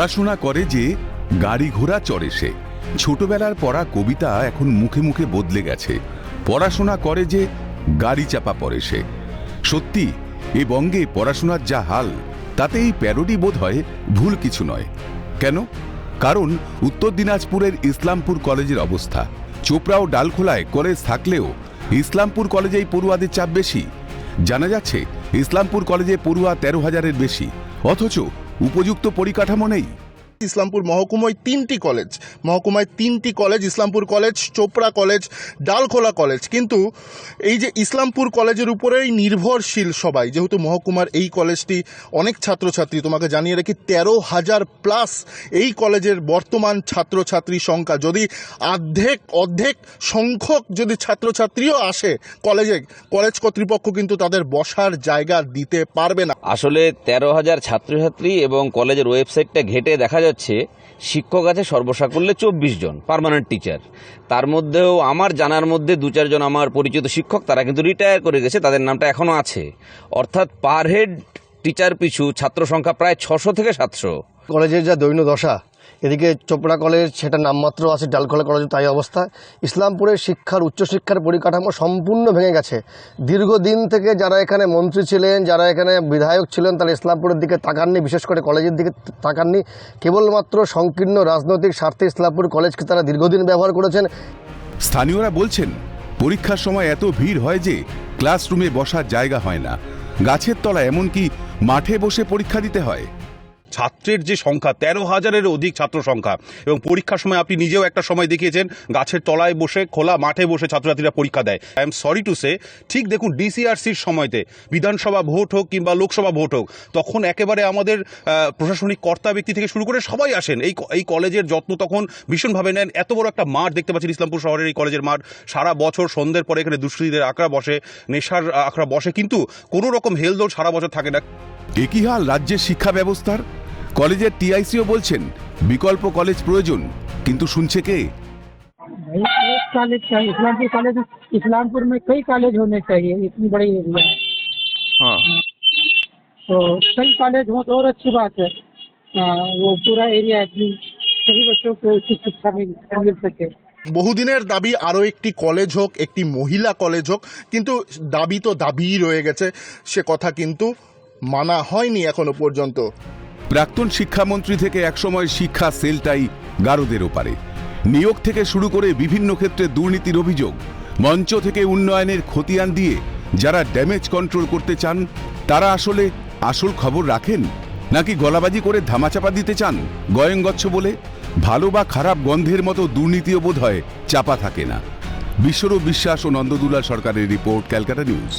পড়াশোনা করে যে গাড়ি ঘোড়া চড়ে সে। ছোটবেলার পড়া কবিতা এখন মুখে মুখে বদলে গেছে। পড়াশোনা করে যে গাড়ি চাপা পড়ে সে। সত্যি, এ বঙ্গে পড়াশোনার যা হাল তাতে এই প্যারোডি বোধ হয় ভুল কিছু নয়। কেন? কারণ উত্তর দিনাজপুরের ইসলামপুর কলেজের অবস্থা। চোপড়া ও ডালখোলায় কলেজ থাকলেও ইসলামপুর কলেজেই পড়ুয়াদের চাপ বেশি। জানা যাচ্ছে, ইসলামপুর কলেজে পড়ুয়া তেরো হাজারের বেশি। অথচ উপযুক্ত পরিকাঠামো নেই। ইসলামপুর মহকুমায় তিনটি কলেজ মহকুমায় তিনটি college Islampur college Chopra college Dalkhola college কিন্তু এই যে ইসলামপুর কলেজের উপরেই নির্ভরশীল সবাই, যেহেতু মহকুমার এই কলেজটি অনেক ছাত্রছাত্রী, তোমাকে জানিয়ে রাখি, তেরো হাজার প্লাস এই কলেজের বর্তমান ছাত্রছাত্রী সংখ্যা। যদি অর্ধেক অর্ধেক সংখ্যক যদি ছাত্রছাত্রীও আসে কলেজে কলেজ কর্তৃপক্ষ কিন্তু তাদের বসার জায়গা দিতে পারবে না। আসলে তেরো হাজার ছাত্রছাত্রী এবং কলেজের ওয়েবসাইটটা ঘেটে দেখা যাচ্ছে শিক্ষক আছে সর্বসাকল্যে চব্বিশ জন পারমানেন্ট টিচার তার মধ্যেও আমার জানার মধ্যে দু চারজন আমার পরিচিত শিক্ষক, তারা কিন্তু রিটায়ার করে গেছে, তাদের নামটা এখনও আছে। অর্থাৎ পার হেড টিচার পিছু ছাত্র সংখ্যা প্রায় ছশো থেকে সাতশো। কলেজের যা দৈন্য দশা এদিকে চোপড়া কলেজ সেটা নামমাত্র আছে ডালখোলা কলেজ তাই অবস্থা। ইসলামপুরের শিক্ষার, উচ্চশিক্ষার পরিকাঠামো সম্পূর্ণ ভেঙে গেছে। দীর্ঘদিন থেকে যারা এখানে মন্ত্রী ছিলেন, যারা এখানে বিধায়ক ছিলেন, তারা ইসলামপুরের দিকে তাকাননি, বিশেষ করে কলেজের দিকে তাকাননি। কেবলমাত্র সংকীর্ণ রাজনৈতিক স্বার্থে ইসলামপুর কলেজকে তারা দীর্ঘদিন ব্যবহার করেছেন। স্থানীয়রা বলছেন, পরীক্ষার সময় এত ভিড় হয় যে ক্লাসরুমে বসার জায়গা হয় না। গাছের তলা এমনকি মাঠে বসে পরীক্ষা দিতে হয়। ছাত্রের যে সংখ্যা, তেরো হাজারের অধিক ছাত্র সংখ্যা। এবং পরীক্ষার সময় আপনি নিজেও একটা সময় দেখিয়েছেন, গাছের তলায় বসে, খোলা মাঠে বসে ছাত্রছাত্রীরা পরীক্ষা দেয়। I am sorry to say ঠিক দেখুন ডিসিআরসির সময়তে, বিধানসভা ভোট হোক কিংবা লোকসভা ভোট হোক, তখন একেবারে আমাদের প্রশাসনিক কর্তা ব্যক্তি থেকে শুরু করে সবাই আসেন। এই এই কলেজের যত্ন তখন ভীষণভাবে নেন। এত বড় একটা মাঠ দেখতে পাচ্ছেন ইসলামপুর শহরের এই কলেজের মাঠ। সারা বছর সন্ধ্যের পরে এখানে দুষ্কৃতীদের আখড়া বসে, নেশার আখড়া বসে, কিন্তু কোনো রকম হেলদোল সারা বছর থাকে না। একই হাল রাজ্যের শিক্ষা ব্যবস্থার? কলেজের টিআইসিও বলছেন বিকল্প কলেজ প্রয়োজন কিন্তু শুনছে কে भाई एक कॉलेज चाहिए इस्लामपुर कॉलेज इस्लामपुर में कई कॉलेज होने चाहिए इतनी बड़ी एरिया है हाँ तो कई कॉलेज हो तो और अच्छी बात है आ, वो पूरा एरिया सभी बच्चों को उचित शिक्षा मिल मिल सके বহুদিনের দাবি আরও একটি কলেজ হোক একটি মহিলা কলেজ হোক কিন্তু দাবি তো দাবিই রয়ে গেছে সে কথা কিন্তু মানা হয়নি এখনো পর্যন্ত প্রাক্তন শিক্ষামন্ত্রী থেকে একসময় শিক্ষা সেলটাই গারদের ওপারে। নিয়োগ থেকে শুরু করে বিভিন্ন ক্ষেত্রে দুর্নীতির অভিযোগ, মঞ্চ থেকে উন্নয়নের খতিয়ান দিয়ে যারা ড্যামেজ কন্ট্রোল করতে চান, তারা আসলে আসল খবর রাখেন? নাকি গলাবাজি করে ধামাচাপা দিতে চান? গয়ঙ্গচ্ছ বলে, ভালো বা খারাপ গন্ধের মতো দুর্নীতিও বোধ হয় চাপা থাকে না। বিশ্বরূপ বিশ্বাস ও নন্দদুলাল সরকারের রিপোর্ট, ক্যালকাটা নিউজ।